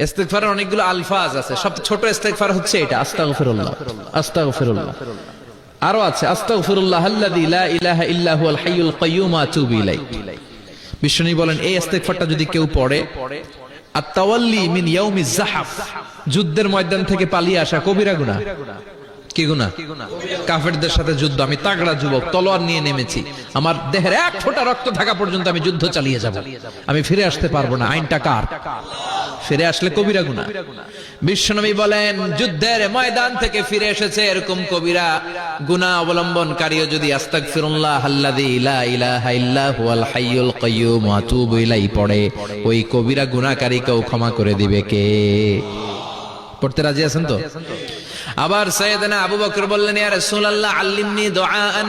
ইস্তেগফারের অনেকগুলো আলফাজ আছে। ছোট ইস্তেগফার হচ্ছে এটা। আস্তাগফিরুল্লাহ। আস্তাগফিরুল্লাহ। আরও আছে, আস্তাগফিরুল্লাহ আল্লাযী লা ইলাহা ইল্লা হুয়াল হাইয়ুল আতুবু ইলাইহি। বিষ্ণু বলেন এই ইস্তেগফারটা যদি কেউ পড়ে, আত-তাওয়াল্লি মিন জাহাফ যুদ্ধের ময়দান থেকে পালিয়ে আসা কবিরা গুনাহ। কি গুনাহ? কাফেরদের সাথে যুদ্ধ। আমি তাগড়া যুবক, তলোয়ার নিয়ে নেমেছি। আমার দেহের এক ফোঁটা রক্ত থাকা পর্যন্ত আমি যুদ্ধ চালিয়ে যাব। আমি ফিরে আসতে পারব না। আইনটা কার? ফিরে আসলে কবিরা গুনাহ। বিশ্বনবী বলেন যুদ্ধের ময়দান থেকে ফিরে এসেছে এরকম কবিরা। গুনাহ অবলম্বনকারীও যদি আস্তাগফিরুল্লাহ আল্লাযী লা ইলাহা ইল্লা হুয়াল হাইয়ুল কাইয়্যুম ওয়া আতুবু ইলাইহি পড়ে ওই কবিরা গুনাহকারীকেও ক্ষমা করে দিবে কে? পড়তে রাজি আছেন তো? আবার সৈয়দনা আবু বকর বললেন ইয়া রাসূলুল্লাহ আল্লিমনি দুআআন।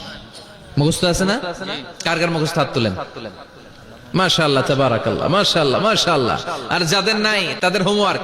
মুখস্থ আছে না? কার কার মুখস্থ হাত তুলেন? মাশাআল্লাহ, তাবারাকাল্লাহ মাসা আল্লাহ আর যাদের নাই, তাদের হোমওয়ার্ক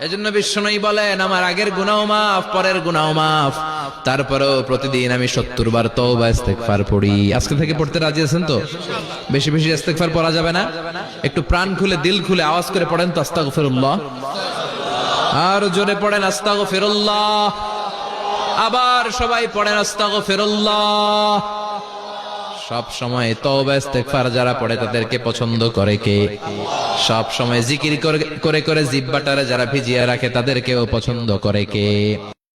এজন্য বিশ্বনয়ী বলেন, আমার আগের গুনাও মাফ, পরের গুনাও মাফ। তারপরেও প্রতিদিন আমি সত্তর বার তওবা, ইস্তেগফার পড়ি। আজকে থেকে পড়তে রাজি আছেন তো? বেশি বেশি ইস্তেগফার পড়া যাবে না? একটু প্রাণ খুলে, দিল খুলে আওয়াজ করে পড়েন তো, আস্তাগফিরুল্লাহ। আর জোরে পড়েন, আস্তাগফিরুল্লাহ। আবার সবাই পড়েন, আস্তাগফিরুল্লাহ। সব সময় তওবা যারা পড়ে তাদেরকে পছন্দ করে কে? সব সময় জিকির করে করে করে জিব্বাটারে যারা ভিজিয়ে রাখে তাদেরকেও পছন্দ করে কে?